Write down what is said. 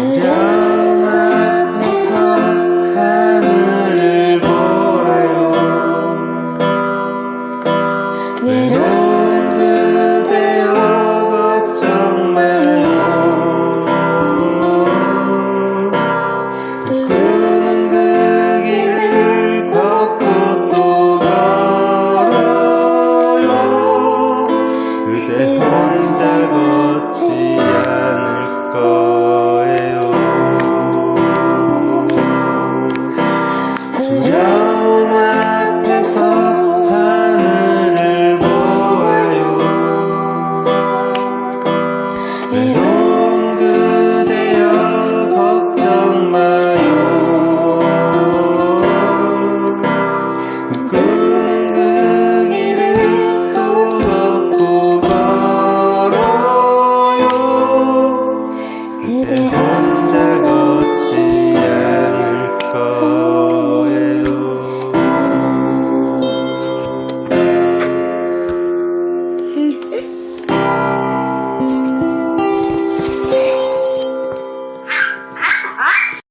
일어나서 하늘을 보아요 외로운 그대여 걱정 마요 꿈꾸는 그 길을 걷고 또 걸어요 그대 혼자 걷지 않을 것.